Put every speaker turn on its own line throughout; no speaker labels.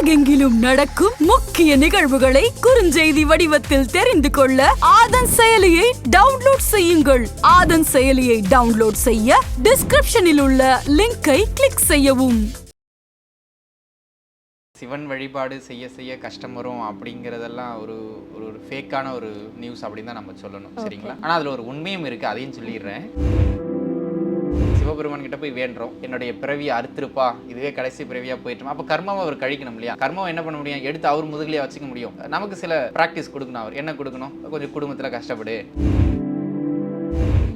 உலகெங்கிலும் நடக்கும் முக்கிய நிகழ்வுகளை குறுஞ்செய்தி வடிவத்தில் தெரிந்து கொள்ள ஆதன் செயலியை டவுன்லோட் செய்யுங்கள். ஆதன் செயலியை டவுன்லோட் செய்ய டிஸ்கிரிப்ஷனில் உள்ள லிங்கை கிளிக் செய்யவும்.
சிவன் வழிபாடு செய்ய செய்ய கஷ்டம் வரும் அப்படிங்கிறதெல்லாம் ஒரு ஒரு ஒரு ஃபேக்கான ஒரு நியூஸ் அப்படின்னு தான் நம்ம சொல்லணும். சரிங்களா? ஆனால் அதில் ஒரு உண்மையும் இருக்குது அதையும் சொல்லிடுறேன். சிவபெருமான் கிட்ட போய் வேண்டுறோம். என்னுடைய பிறவியை அறுத்திருப்பா. இதுவே கடைசி பிறவியா போயிட்டோம்? அப்போ கர்மாவை அவர் கழிக்கணும் இல்லையா? கர்மாவை என்ன பண்ண முடியும்? எடுத்து அவர் முதுகுலயே வச்சுக்க முடியும். நமக்கு சில ப்ராக்டிஸ் கொடுக்கணும் அவர். என்ன கொடுக்கணும்? கொஞ்சம் குடும்பத்தில் கஷ்டப்படு.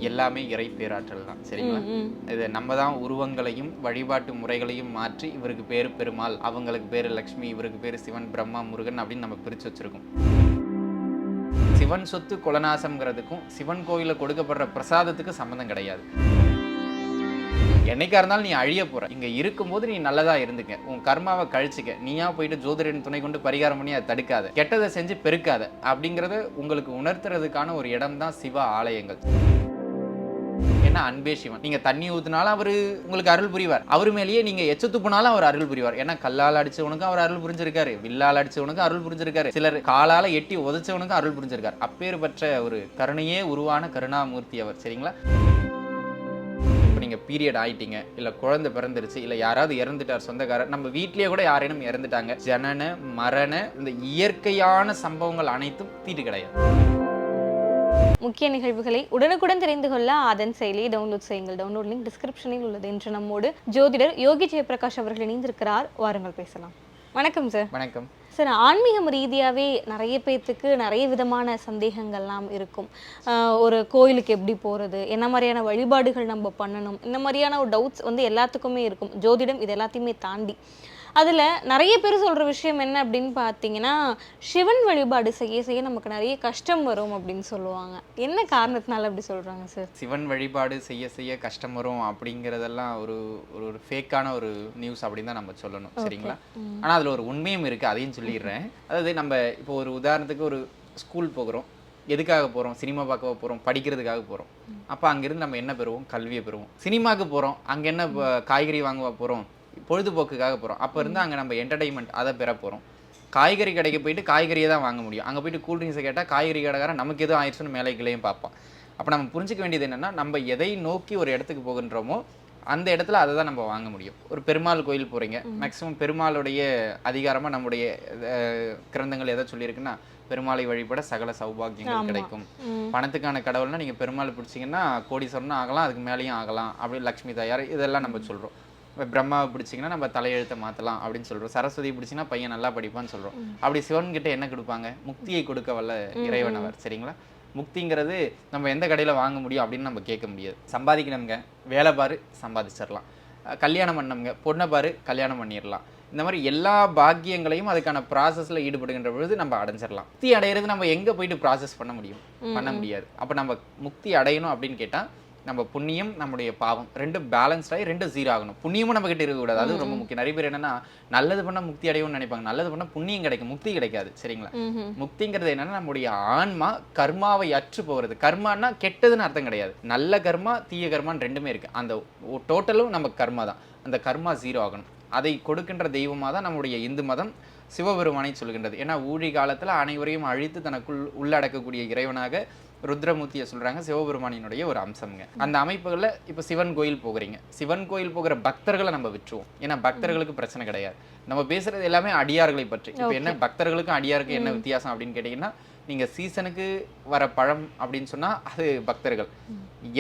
எல்லாமே இறை பேராற்றல் தான். சரிங்களா? இது நம்ம தான் உருவங்களையும் வழிபாட்டு முறைகளையும் மாற்றி இவருக்கு பேரு பெருமாள் அவங்களுக்கு பேரு லக்ஷ்மி இவருக்கு பேரு சிவன் பிரம்மா முருகன் அப்படின்னு நம்ம பிரிச்சு வச்சிருக்கோம். சிவன் சொத்து குலநாசம்ங்கிறதுக்கும் சிவன் கோயிலில் கொடுக்கப்படுற பிரசாதத்துக்கு சம்மந்தம் கிடையாது. என்னைக்கா இருந்தாலும் நீ அழிய போற. இங்க இருக்கும்போது நீ நல்லதா இருந்துக்க. உன் கர்மாவை கழிச்சுக்க. நீயா போயிட்டு ஜோதிடன் துணை கொண்டு பரிகாரம் பண்ணி அதை தடுக்காத. கெட்டதை செஞ்சு பெருக்காத. அப்படிங்கறத உங்களுக்கு உணர்த்துறதுக்கான ஒரு இடம் தான் சிவ ஆலயங்கள். ஏன்னா அன்பே சிவன். நீங்க தண்ணி ஊத்தினாலும் அவரு உங்களுக்கு அருள் புரிவார். அவர் மேலேயே நீங்க எச்ச துப்புனாலும் அவர் அருள் புரிவார். ஏன்னா கல்லால் அடிச்சவனுக்கும் அவர் அருள் புரிஞ்சிருக்காரு. வில்லால் அடிச்சவனுக்கும் அருள் புரிஞ்சிருக்காரு. சிலர் காலால எட்டி உதச்சவனுக்கும் அருள் புரிஞ்சிருக்காரு. அப்பேற்பட்ட ஒரு கருணையே உருவான கருணாமூர்த்தி அவர். சரிங்களா? நீங்கள் பீரியட் ஆயிட்டீங்க இல்லை குழந்தை பிறந்துருச்சு இல்ல யாராவது இறந்துட்டார் சொந்தக்காரர் நம்ம வீட்லேயே கூட யாரேனும் இறந்துட்டாங்க. ஜனன மரண இந்த இயற்கையான சம்பவங்கள் அனைத்தும் தீட்டு கிடையாது.
முக்கிய நிகழ்வுகளை உடனுக்குடன் தெரிந்து கொள்ள அதன் செயலியை டவுன்லோட் செய்யுங்கள். டவுன்லோட் லிங்க் டிஸ்கிரிப்ஷனில் உள்ளது. என்று நம்மோடு ஜோதிடர் யோகி ஜெயபிரகாஷ் அவர்கள் இணைந்திருக்கிறார். வாருங்கள் பேசலாம். வணக்கம் சார்
வணக்கம்.
சார் ஆன்மீகம் ரீதியாகவே நிறைய பேர்த்துக்கு நிறைய விதமான சந்தேகங்கள்லாம் இருக்கும். ஒரு கோயிலுக்கு எப்படி போகிறது என்ன மாதிரியான வழிபாடுகள் நம்ம பண்ணணும் இந்த மாதிரியான ஒரு டவுட்ஸ் வந்து எல்லாத்துக்குமே இருக்கும். ஜோதிடம் இது எல்லாத்தையுமே தாண்டி. அதில் நிறைய பேர் சொல்கிற விஷயம் என்ன அப்படின்னு பார்த்தீங்கன்னா சிவன் வழிபாடு செய்ய செய்ய நமக்கு நிறைய கஷ்டம் வரும் அப்படின்னு சொல்லுவாங்க. என்ன காரணத்தினால அப்படி சொல்கிறாங்க சார்
சிவன் வழிபாடு செய்ய செய்ய கஷ்டம் வரும் அப்படிங்கிறதெல்லாம் ஒரு ஒரு ஃபேக்கான ஒரு நியூஸ் அப்படின்னு தான் நம்ம சொல்லணும். சரிங்களா? ஆனால் அதில் ஒரு உண்மையும் இருக்குது அதையும் சொல்லிடுறேன். அதாவது நம்ம இப்போ ஒரு உதாரணத்துக்கு ஒரு ஸ்கூல் போகிறோம். எதுக்காக போகிறோம் சினிமா பார்க்க போகிறோம் படிக்கிறதுக்காக போகிறோம் அப்போ அங்கேருந்து நம்ம என்ன பெறுவோம்? கல்வியை பெறுவோம். சினிமாவுக்கு போகிறோம் அங்கே என்ன காய்கறி வாங்க போகிறோம் பொழுதுபோக்குக்காக போகிறோம் அப்போ இருந்து அங்கே நம்ம என்டர்டைன்மெண்ட் அதை பெற போகிறோம் காய்கறி கடைக்கு போயிட்டு காய்கறியை தான் வாங்க முடியும். அங்கே போயிட்டு கூல்ட்ரிங்ஸை கேட்டால் காய்கறி கடைக்காரன் நமக்கு எதுவும் ஆயிடுச்சுன்னு மேலே கிளையும் பார்ப்பான். அப்போ நம்ம புரிஞ்சுக்க வேண்டியது என்னென்னா நம்ம எதை நோக்கி ஒரு இடத்துக்கு போகின்றோமோ அந்த இடத்துல அதை தான் நம்ம வாங்க முடியும். ஒரு பெருமாள் கோயில் போகிறீங்க மேக்ஸிமம் பெருமாளுடைய அதிகாரமாக நம்முடைய கிரந்தங்கள் எதை சொல்லியிருக்குன்னா பெருமாளை வழிபட சகல சௌபாகியங்கள் கிடைக்கும். பணத்துக்கான கடவுள்னா நீங்கள் பெருமாள் பிடிச்சிங்கன்னா கோடீஸ்வரனும் ஆகலாம் அதுக்கு மேலேயும் ஆகலாம் அப்படி லக்ஷ்மி தாயார் இதெல்லாம் நம்ம சொல்கிறோம் இப்போ பிரம்மாவை பிடிச்சிங்கன்னா நம்ம தலையெழுத்தை மாற்றலாம் அப்படின்னு சொல்கிறோம் சரஸ்வதி பிடிச்சிங்கன்னா பையன் நல்லா படிப்பான்னு சொல்கிறோம் அப்படி சிவன் கிட்ட என்ன கொடுப்பாங்க? முக்தியை கொடுக்க வல்ல இறைவன் அவர். சரிங்களா? முக்திங்கிறது நம்ம எந்த கடையில் வாங்க முடியும் அப்படின்னு நம்ம கேட்க முடியாது. சம்பாதிக்கணுங்க வேலை பாரு சம்பாதிச்சிடலாம். கல்யாணம் பண்ணவங்க பொண்ணை பாரு கல்யாணம் பண்ணிடலாம். இந்த மாதிரி எல்லா பாக்கியங்களையும் அதுக்கான ப்ராசஸில் ஈடுபடுகின்ற பொழுது நம்ம அடைஞ்சிடலாம். முக்தி அடையிறது நம்ம எங்கே போயிட்டு ப்ராசஸ் பண்ண முடியும்? பண்ண முடியாது. அப்போ நம்ம முக்தி அடையணும் அப்படின்னு கேட்டால் நம்ம புண்ணியம் நம்முடைய பாவம் ரெண்டும் பேலன்ஸ்ட் ஆகி ரெண்டும் ஜீரோ ஆகணும். புண்ணியமும் நம்ம கிட்ட இருக்கக்கூடாது. அது ரொம்ப முக்கியம். நிறைய பேர் என்னன்னா நல்லது பண்ணா முக்தி அடையும்னு நினைப்பாங்க. நல்லது பண்ணா புண்ணியம் கிடைக்கும். முக்தி கிடைக்காது. சரிங்களா? முக்திங்கிறது என்னன்னா நம்முடைய ஆன்மா கர்மாவை அற்று போகிறது கர்மான்னா கெட்டதுன்னு அர்த்தம் கிடையாது. நல்ல கர்மா தீய கர்மான்னு ரெண்டுமே இருக்கு. அந்த டோட்டலும் நம்ம கர்மா தான். அந்த கர்மா ஜீரோ ஆகணும். அதை கொடுக்கின்ற தெய்வமாக தான் நம்முடைய இந்து மதம் சிவபெருமானை சொல்கின்றது. ஏன்னா ஊழி காலத்துல அனைவரையும் அழித்து தனக்குள் உள்ளடக்கக்கூடிய இறைவனாக ருத்ரமூர்த்தியை சொல்றாங்க சிவபெருமானினுடைய ஒரு அம்சம்ங்க. அந்த அமைப்புகளில் இப்போ சிவன் கோயில் போகிறீங்க. சிவன் கோயில் போகிற பக்தர்களை நம்ம விட்டுருவோம். ஏன்னா பக்தர்களுக்கு பிரச்சனை கிடையாது. நம்ம பேசுறது எல்லாமே அடியார்களை பற்றி. இப்போ என்ன பக்தர்களுக்கும் அடியாருக்கும் என்ன வித்தியாசம் அப்படின்னு கேட்டிங்கன்னா நீங்க சீசனுக்கு வர பழம் அப்படின்னு சொன்னா அது பக்தர்கள்.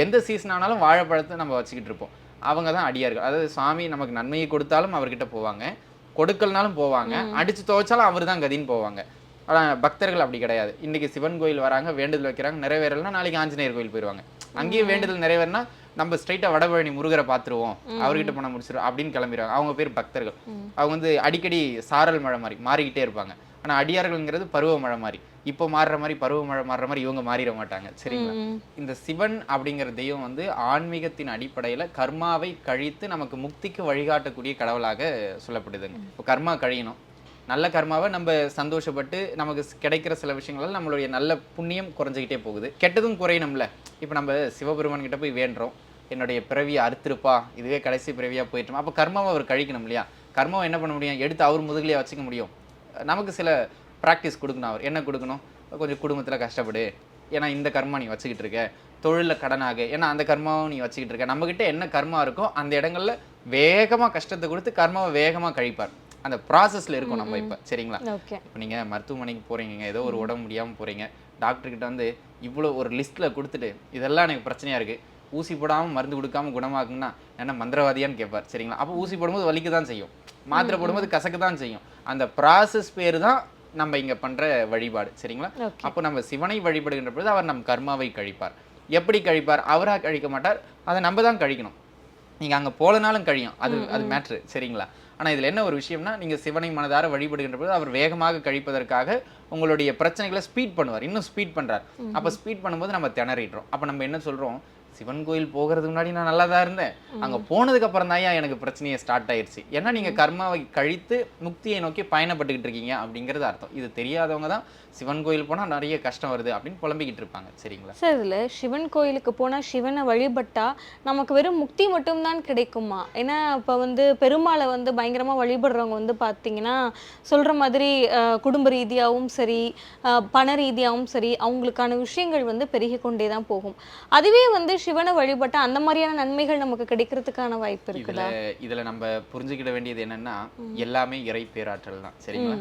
எந்த சீசன் ஆனாலும் வாழைப்பழத்தை நம்ம வச்சுக்கிட்டு இருப்போம். அவங்க தான் அடியார்கள். அதாவது சாமி நமக்கு நன்மையை கொடுத்தாலும் அவர்கிட்ட போவாங்க. கொடுக்கலனாலும் போவாங்க. அடிச்சு துவைச்சாலும் அவர் தான் கதின்னு போவாங்க. ஆனா பக்தர்கள் அப்படி கிடையாது. இன்னைக்கு சிவன் கோயில் வராங்க வேண்டுதல் வைக்கிறாங்க நிறைவேறலைன்னா நாளைக்கு ஆஞ்சநேயர் கோயில் போயிடுவாங்க. அங்கேயும் வேண்டுதல் நிறைவேறினா நம்ம ஸ்ட்ரைட்டா வடபழனி முருகரை பார்த்துருவோம். அவர்கிட்ட போன முடிச்சிருவோம் அப்படின்னு கிளம்பிடுவாங்க. அவங்க பேர் பக்தர்கள். அவங்க வந்து அடிக்கடி சாரல் மழை மாதிரி மாறிக்கிட்டே இருப்பாங்க. ஆனா அடியார்கள்ங்கிறது பருவமழை மாதிரி இப்போ மாறுற மாதிரி பருவமழை மாறுற மாதிரி இவங்க மாறிட மாட்டாங்க சரிங்களா? இந்த சிவன் அப்படிங்கிற தெய்வம் வந்து ஆன்மீகத்தின் அடிப்படையில கர்மாவை கழித்து நமக்கு முக்திக்கு வழிகாட்டக்கூடிய கடவுளாக சொல்லப்படுதுங்க. இப்போ கர்மா கழியணும். நல்ல கர்மாவை நம்ம சந்தோஷப்பட்டு நமக்கு கிடைக்கிற சில விஷயங்களால் நம்மளுடைய நல்ல புண்ணியம் குறைஞ்சிக்கிட்டே போகுது. கெட்டதும் குறையணும்ல. இப்போ நம்ம சிவபெருமான் கிட்ட போய் வேண்டுறோம். என்னுடைய பிறவியை அறுத்துருப்பா. இதுவே கடைசி பிறவியாக போயிட்டோம்? அப்போ கர்மாவை அவர் கழிக்கணும் இல்லையா? கர்மாவை என்ன பண்ண முடியும்? எடுத்து அவர் முதுகலையாக வச்சுக்க முடியும். நமக்கு சில ப்ராக்டிஸ் கொடுக்கணும் அவர். என்ன கொடுக்கணும்? கொஞ்சம் குடும்பத்தில் கஷ்டப்படு. ஏன்னா இந்த கர்மா நீ வச்சுக்கிட்டு இருக்க. தொழிலில் கடனாக. ஏன்னா அந்த கர்மாவும் நீ வச்சுக்கிட்டு இருக்க. நம்மக்கிட்ட என்ன கர்மா இருக்கோ அந்த இடங்களில் வேகமாக கஷ்டத்தை கொடுத்து கர்மாவை வேகமாக கழிப்பார். அந்த ப்ராசஸில் இருக்கும் நம்ம இப்போ. சரிங்களா? இப்போ நீங்கள் மருத்துவமனைக்கு போகிறீங்க ஏதோ ஒரு உடம்பு முடியாமல் போகிறீங்க டாக்டர்கிட்ட வந்து இவ்வளோ ஒரு லிஸ்ட்டில் கொடுத்துட்டு இதெல்லாம் எனக்கு பிரச்சனையாக இருக்குது ஊசி போடாமல் மருந்து கொடுக்காம குணமாக்குங்கன்னா என்ன மந்திரவாதியான்னு கேட்பார் சரிங்களா? அப்போ ஊசி போடும்போது வலிக்க தான் செய்யும். மாத்திரை போடும்போது கசக்க தான் செய்யும். அந்த ப்ராசஸ் பேர் தான் நம்ம இங்கே பண்ணுற வழிபாடு. சரிங்களா? அப்போ நம்ம சிவனை வழிபடுகின்ற பொழுது அவர் நம் கர்மாவை கழிப்பார். எப்படி கழிப்பார்? அவராக கழிக்க மாட்டார். அதை நம்ம தான் கழிக்கணும். நீங்கள் அங்கே போலனாலும் கழியும். அது அது மேட்ரு சரிங்களா? ஆனால் இதில் என்ன ஒரு விஷயம்னா நீங்கள் சிவனை மனதார வழிபடுகின்ற பொழுது அவர் வேகமாக கழிப்பதற்காக உங்களுடைய பிரச்சனைகளை ஸ்பீட் பண்ணுவார். இன்னும் ஸ்பீட் பண்ணுறார் அப்போ ஸ்பீட் பண்ணும்போது நம்ம திணறிடுறோம். அப்போ நம்ம என்ன சொல்கிறோம் சிவன் கோயில் போகிறதுக்கு முன்னாடி நான் நல்லா தான் இருந்தேன். அங்கே போனதுக்கு அப்புறம் தான் எனக்கு பிரச்சனையே ஸ்டார்ட் ஆயிருச்சு. ஏன்னா நீங்கள் கர்மாவை கழித்து முக்தியை நோக்கி பயணப்பட்டுக்கிட்டு இருக்கீங்க அப்படிங்கிறது அர்த்தம். இது தெரியாதவங்க தான் சிவன் கோயில் போனால் நிறைய கஷ்டம் வருது அப்படின்னு புலம்பிக்கிட்டு இருப்பாங்க. சரிங்களா?
சார் இதுல சிவன் கோயிலுக்கு போனா சிவனை வழிபட்டா நமக்கு வெறும் முக்தி மட்டும்தான் கிடைக்குமா? ஏன்னா இப்ப வந்து பெருமாளை வந்து பயங்கரமா வழிபடுறவங்க வந்து பாத்தீங்கன்னா சொல்ற மாதிரி குடும்ப ரீதியாகவும் சரி பண ரீதியாகவும் சரி அவங்களுக்கான விஷயங்கள் வந்து பெருகி கொண்டே தான் போகும். அதுவே வந்து சிவனை வழிபட்டா அந்த மாதிரியான நன்மைகள் நமக்கு கிடைக்கிறதுக்கான வாய்ப்பு இருக்குதா?
இதுல நம்ம புரிஞ்சுக்கிட வேண்டியது என்னன்னா எல்லாமே இறை பேராற்றல் தான். சரிங்களா.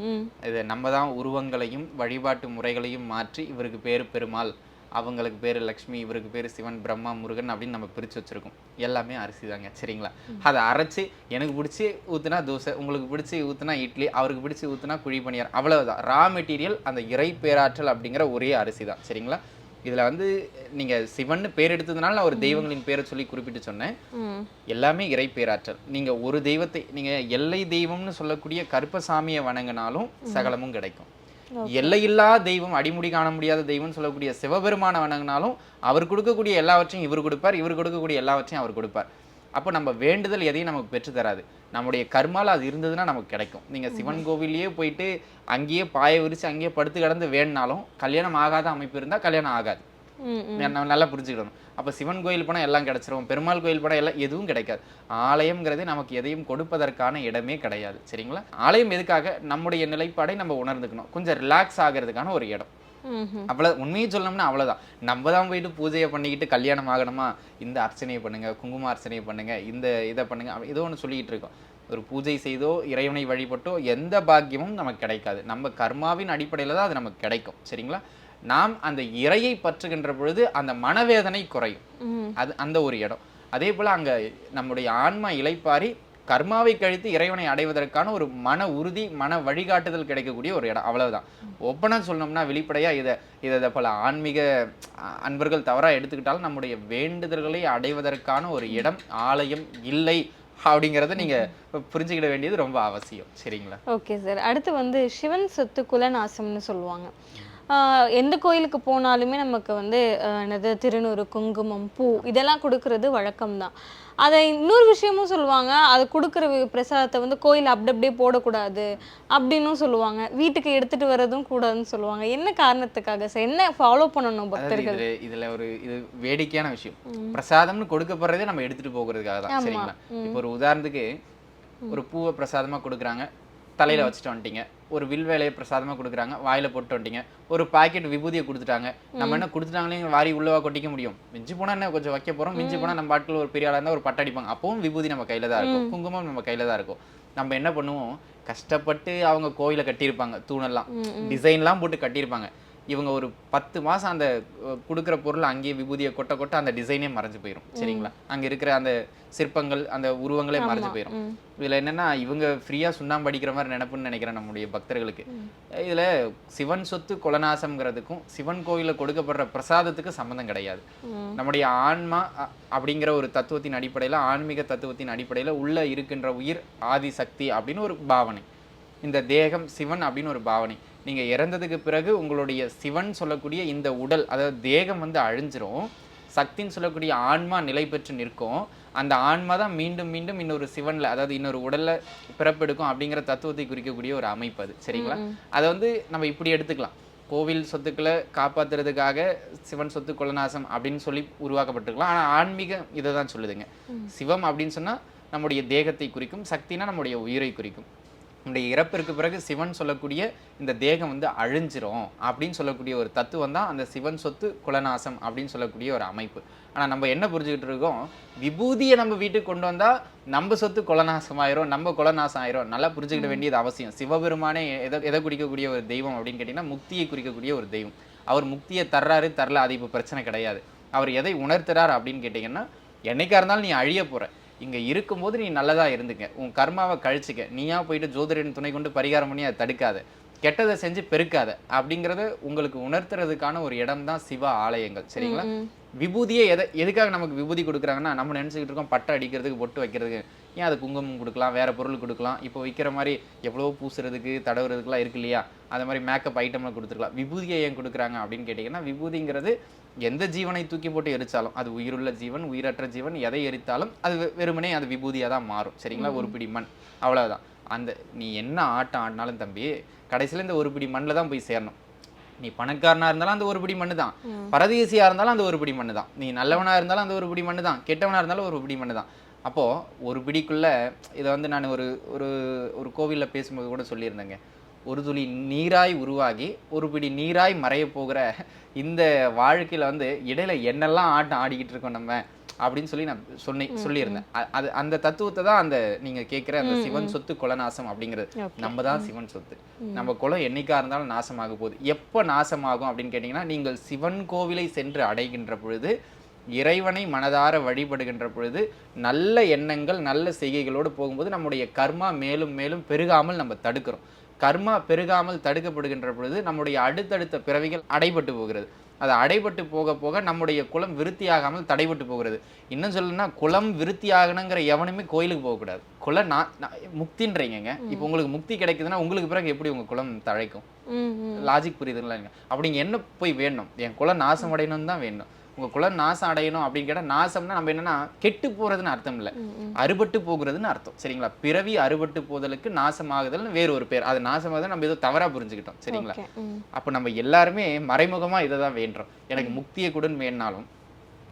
இது நம்ம தான் உருவங்களையும் வழிபாட்டு முறைகளையும் மாற்றி இவருக்கு பேரு பெருமாள் அவங்களுக்கு பேரு லக்ஷ்மி இவருக்கு பேரு சிவன் பிரம்மா முருகன் அப்படின்னு நம்ம பிரிச்சு வச்சிருக்கோம். எல்லாமே அரிசி தாங்க சரிங்களா? அதை அரைச்சு எனக்கு பிடிச்சி ஊத்துனா தோசை உங்களுக்கு பிடிச்சி ஊத்துனா இட்லி அவருக்கு பிடிச்சி ஊத்துனா குழி பணியார் அவ்வளவுதான். ரா மெட்டீரியல் அந்த இறை பேராற்றல் அப்படிங்கிற ஒரே அரிசி தான் சரிங்களா? இதுல வந்து நீங்க சிவன் பேர் எடுத்ததுனால நான் ஒரு தெய்வங்களின் பேரை சொல்லி குறிப்பிட்டு சொன்னேன். எல்லாமே இறை பேராற்றல். நீங்க ஒரு தெய்வத்தை நீங்க எல்லை தெய்வம்னு சொல்லக்கூடிய கருப்பசாமியை வணங்கினாலும் சகலமும் கிடைக்கும். எல்லையில்லா தெய்வம் அடிமுடி காண முடியாத தெய்வம்னு சொல்லக்கூடிய சிவபெருமான வணங்கினாலும் அவர் கொடுக்கக்கூடிய எல்லாவற்றையும் இவர் கொடுப்பார் இவர் கொடுக்கக்கூடிய எல்லாவற்றையும் அவர் கொடுப்பார். அப்போ நம்ம வேண்டுதல் எதையும் நமக்கு பெற்று தராது. நம்முடைய கர்மால அது இருந்ததுன்னா நமக்கு கிடைக்கும். நீங்க சிவன் கோவிலையே போயிட்டு அங்கேயே பாய விரிச்சு அங்கேயே படுத்து கிடந்து வேணுனாலும் கல்யாணம் ஆகாத அமைப்பு இருந்தா கல்யாணம் ஆகாது. நம்ம நல்லா புரிஞ்சுக்கணும் அப்போ சிவன் கோயில் போனால் எல்லாம் கிடைச்சிரும். பெருமாள் கோயில் போனால் எல்லாம் எதுவும் கிடைக்காது. ஆலயம்ங்கிறது நமக்கு எதையும் கொடுப்பதற்கான இடமே கிடையாது. சரிங்களா? ஆலயம் எதுக்காக? நம்முடைய நிலைப்பாடை நம்ம உணர்ந்துக்கணும். கொஞ்சம் ரிலாக்ஸ் ஆகிறதுக்கான ஒரு இடம். அவ்வளோ உண்மையை சொல்லணும்னா அவ்வளவுதான். நம்ம தான் போயிட்டு பூஜையை பண்ணிக்கிட்டு கல்யாணம் ஆகணுமா? இந்த அர்ச்சனையை பண்ணுங்க குங்கும அர்ச்சனையை பண்ணுங்க இந்த இதை பண்ணுங்க ஏதோ ஒன்று சொல்லிக்கிட்டு இருக்கோம். ஒரு பூஜை செய்தோ இறைவனை வழிபட்டோ எந்த பாக்கியமும் நமக்கு கிடைக்காது. நம்ம கர்மாவின் அடிப்படையில் தான் அது நமக்கு கிடைக்கும். சரிங்களா? நாம் அந்த இறையை பற்றுகின்ற பொழுது அந்த மனவேதனை குறையும். அது அந்த ஒரு இடம். அதே போல அங்க நம்முடைய ஆன்மா இளைப்பாரி கர்மாவை கழித்து இறைவனை அடைவதற்கான ஒரு மன உறுதி மன வழிகாட்டுதல் கிடைக்கக்கூடிய ஒரு இடம். அவ்வளவுதான். ஒப்பனா சொன்னோம்னா வெளிப்படையா இதை இதை இதை பல ஆன்மீக அன்பர்கள் தவறா எடுத்துக்கிட்டாலும் நம்முடைய வேண்டுதல்களை அடைவதற்கான ஒரு இடம் ஆலயம் இல்லை அப்படிங்கிறத நீங்க புரிஞ்சுக்கிட வேண்டியது ரொம்ப அவசியம். சரிங்களா?
Okay sir. அடுத்து வந்து சிவன் சொத்து குலநாசம்னு சொல்லுவாங்க. எந்த கோயிலுக்கு போனாலுமே நமக்கு வந்து என்னது திருநூறு குங்குமம் பூ இதெல்லாம் கொடுக்கறது வழக்கம்தான். அதை இன்னொரு விஷயமும் சொல்லுவாங்க அது கொடுக்குற பிரசாதத்தை வந்து கோயில் அப்படி அப்படியே போடக்கூடாது அப்படின்னும் சொல்லுவாங்க. வீட்டுக்கு எடுத்துட்டு வர்றதும் கூடாதுன்னு சொல்லுவாங்க. என்ன காரணத்துக்காக சார்? என்ன ஃபாலோ பண்ணணும் பக்தர்கள்?
இதுல ஒரு இது வேடிக்கையான விஷயம். பிரசாதம்னு கொடுக்கப்படுறதே நம்ம எடுத்துட்டு போகிறதுக்காக தான். சரிங்களா? இப்போ ஒரு உதாரணத்துக்கு ஒரு பூவை பிரசாதமா கொடுக்குறாங்க. தலையில வச்சுட்டு வந்துட்டீங்க. ஒரு வில் வேலையை பிரசாதமா கொடுக்குறாங்க வாயில போட்டு வந்துட்டீங்க. ஒரு பாக்கெட் விபூதியை கொடுத்துட்டாங்க. நம்ம என்ன கொடுத்துட்டாங்களே வாரி உள்ளவா கொட்டிக்க முடியும். மிஞ்சி போனா என்ன கொஞ்சம் வைக்க போறோம் மிஞ்சி போனா நம்ம பாட்டில் ஒரு பெரிய ஆளா இருந்தா ஒரு பட்டை அடிப்பாங்க. அப்பவும் விபூதி நம்ம கையில தான் இருக்கும். குங்குமம் நம்ம கையில தான் இருக்கும். நம்ம என்ன பண்ணுவோம்? கஷ்டப்பட்டு அவங்க கோயிலை கட்டியிருப்பாங்க தூணெல்லாம். டிசைன்லாம் போட்டு கட்டியிருப்பாங்க. இவங்க ஒரு பத்து மாசம் அந்த கொடுக்குற பொருள் அங்கேயே விபூதியை கொட்ட கொட்ட அந்த டிசைனே மறைஞ்சு போயிடும் சரிங்களா? அங்க இருக்கிற அந்த சிற்பங்கள் அந்த உருவங்களே மறைஞ்சு போயிடும். இதுல என்னன்னா இவங்க ஃப்ரீயா சுண்ணாம்பு அடிக்கிற மாதிரி நினைப்புன்னு நினைக்கிறேன் நம்முடைய பக்தர்களுக்கு. இதுல சிவன் சொத்து கொலநாசம்ங்கிறதுக்கும் சிவன் கோயில்ல கொடுக்கப்படுற பிரசாதத்துக்கு சம்மந்தம் கிடையாது. நம்முடைய ஆன்மா அப்படிங்கிற ஒரு தத்துவத்தின் அடிப்படையில ஆன்மீக தத்துவத்தின் அடிப்படையில உள்ள இருக்கின்ற உயிர் ஆதி சக்தி அப்படின்னு ஒரு பாவனை. இந்த தேகம் சிவன் அப்படின்னு ஒரு பாவனை. நீங்க இறந்ததுக்கு பிறகு உங்களுடைய சிவன் சொல்லக்கூடிய இந்த உடல் அதாவது தேகம் வந்து அழிஞ்சிரும். சக்தின்னு சொல்லக்கூடிய ஆன்மா நிலை பெற்று நிற்கும். அந்த ஆன்மா தான் மீண்டும் மீண்டும் இன்னொரு சிவன்ல அதாவது இன்னொரு உடல்ல பிறப்பெடுக்கும் அப்படிங்கிற தத்துவத்தை குறிக்கக்கூடிய ஒரு அமைப்பு அது. சரிங்களா? அதை வந்து நம்ம இப்படி எடுத்துக்கலாம். கோவில் சொத்துக்களை காப்பாத்துறதுக்காக சிவன் சொத்து கொலநாசம் அப்படின்னு சொல்லி உருவாக்கப்பட்டிருக்கலாம். ஆனா ஆன்மீகம் இதை தான் சொல்லுதுங்க சிவம் அப்படின்னு சொன்னா நம்முடைய தேகத்தை குறிக்கும் சக்தினா நம்முடைய உயிரை குறிக்கும். நம்முடைய இறப்பிற்கு பிறகு சிவன் சொல்லக்கூடிய இந்த தேகம் வந்து அழிஞ்சிரும் அப்படின்னு சொல்லக்கூடிய ஒரு தத்துவம் தான் அந்த சிவன் சொத்து குலநாசம் அப்படின்னு சொல்லக்கூடிய ஒரு அமைப்பு. ஆனால் நம்ம என்ன புரிஞ்சுக்கிட்டு இருக்கோம்? விபூதியை நம்ம வீட்டுக்கு கொண்டு வந்தால் நம்ம சொத்து குலநாசம் ஆயிரும் நம்ம குலநாசம் ஆயிரும் நல்லா புரிஞ்சுக்கிட வேண்டியது அவசியம். சிவபெருமானே எதை எதை குறிக்கக்கூடிய ஒரு தெய்வம் அப்படின்னு கேட்டிங்கன்னா முக்தியை குறிக்கக்கூடிய ஒரு தெய்வம். அவர் முக்தியை தர்றாரு தரல அது இப்போ பிரச்சனை கிடையாது. அவர் எதை உணர்த்துறார் அப்படின்னு கேட்டிங்கன்னா என்னைக்கா இருந்தாலும் நீ அழிய போற. இங்க இருக்கும்போது நீ நல்லதா இருந்துக்க. உன் கர்மாவை கழிச்சுக்க. நீயா போயிட்டு ஜோதிடரின் துணை கொண்டு பரிகாரம் பண்ணி அதை தடுக்காத. கெட்டதை செஞ்சு பெருக்காத. அப்படிங்கிறத உங்களுக்கு உணர்த்துறதுக்கான ஒரு இடம் தான் சிவ ஆலயங்கள். சரிங்களா? விபூதியே எதை எதுக்காக நமக்கு விபூதி கொடுக்குறாங்கன்னா நம்ம நினச்சிக்கிட்டு இருக்கோம் பட்டை அடிக்கிறதுக்கு பொட்டு வைக்கிறதுக்கு. ஏன் அது குங்குமம் கொடுக்கலாம் வேற பொருள் கொடுக்கலாம்? இப்போ விற்கிற மாதிரி எவ்வளவோ பூசுறதுக்கு தடவுறதுக்குலாம் இருக்கு இல்லையா? அந்த மாதிரி மேக்கப் ஐட்டம்லாம் கொடுத்துருக்கலாம். விபூதியை ஏன் கொடுக்குறாங்க அப்படின்னு கேட்டிங்கன்னா விபூதிங்கிறது எந்த ஜீவனை தூக்கி போட்டு எரிச்சாலும் அது உயிருள்ள ஜீவன் உயிரற்ற ஜீவன் எதை எரித்தாலும் அது வெறுமனே அது விபூதியாக தான் மாறும். சரிங்களா? ஒரு பிடி மண். அவ்வளவுதான். அந்த நீ என்ன ஆட்டம் ஆடினாலும் தம்பி கடைசியில் இந்த ஒரு பிடி மண்ணில் தான் போய் சேரணும். நீ பணக்காரனா இருந்தாலும் அந்த ஒரு பிடி மண்ணு தான். பரதேசியா இருந்தாலும் அந்த ஒரு பிடி மண்ணு தான். நீ நல்லவனா இருந்தாலும் அந்த ஒரு பிடி மண்ணு தான். கெட்டவனா இருந்தாலும் ஒரு பிடி மண்ணு தான். அப்போ ஒரு பிடிக்குள்ள இதை வந்து நான் ஒரு ஒரு ஒரு கோவில்ல பேசும்போது கூட சொல்லியிருந்தேங்க. ஒரு துளி நீராய் உருவாகி ஒரு பிடி நீராய் மறைய போகிற இந்த வாழ்க்கையில வந்து இடையில என்னெல்லாம் ஆட்டம் ஆடிக்கிட்டு இருக்கோம் நம்ம? அப்படின்னு சொல்லி நான் சொன்னி சொல்லியிருந்தேன். அது அந்த தத்துவத்தை தான் அந்த நீங்க கேட்குற அந்த சிவன் சொத்து குலநாசம் அப்படிங்கிறது.
Okay.
நம்ம தான் சிவன் சொத்து. நம்ம குலம் என்னைக்கா இருந்தாலும் நாசமாக போகுது. எப்போ நாசமாகும் அப்படின்னு கேட்டிங்கன்னா நீங்கள் சிவன் கோவிலை சென்று அடைகின்ற பொழுது இறைவனை மனதார வழிபடுகின்ற பொழுது நல்ல எண்ணங்கள் நல்ல செய்கைகளோடு போகும்போது நம்முடைய கர்மா மேலும் மேலும் பெருகாமல் நம்ம தடுக்கிறோம். கர்மா பெருகாமல் தடுக்கப்படுகின்ற பொழுது நம்முடைய அடுத்தடுத்த பிறவிகள் அடைபட்டு போகிறது. அது அடைபட்டு போக போக நம்முடைய குலம் விருத்தியாகாமல் தடைபட்டு போகிறது. இன்னும் சொல்லணும்னா குலம் விருத்தியாகணுங்கிற எவனுமே கோயிலுக்கு போகக்கூடாது குல நான் முக்தின்றீங்கங்க. இப்போ உங்களுக்கு முக்தி கிடைக்குதுன்னா உங்களுக்கு பிறகு எப்படி உங்க குலம் தழைக்கும்? லாஜிக் புரியுதுங்களா? இல்லைங்க அப்படி இங்க என்ன போய் வேணும்? என் குலம் நாசம் அடையணும்னு தான் வேணும். உங்க குலம் நாசம் அடையணும் அப்படின்னு கேட்டா நாசம்னா நம்ம என்னன்னா கெட்டு போறதுன்னு அர்த்தம் இல்லை அறுபட்டு போகிறதுன்னு அர்த்தம். சரிங்களா? பிறவி அறுபட்டு போதலுக்கு நாசமாகுதல்னு வேறு ஒரு பேர். அது நாசமாகுதல் நம்ம ஏதோ தவறா புரிஞ்சுக்கிட்டோம். சரிங்களா? அப்போ நம்ம எல்லாருமே மறைமுகமா இதை தான் வேண்டுறோம். எனக்கு முக்தியை கொடுன்னு வேணாலும்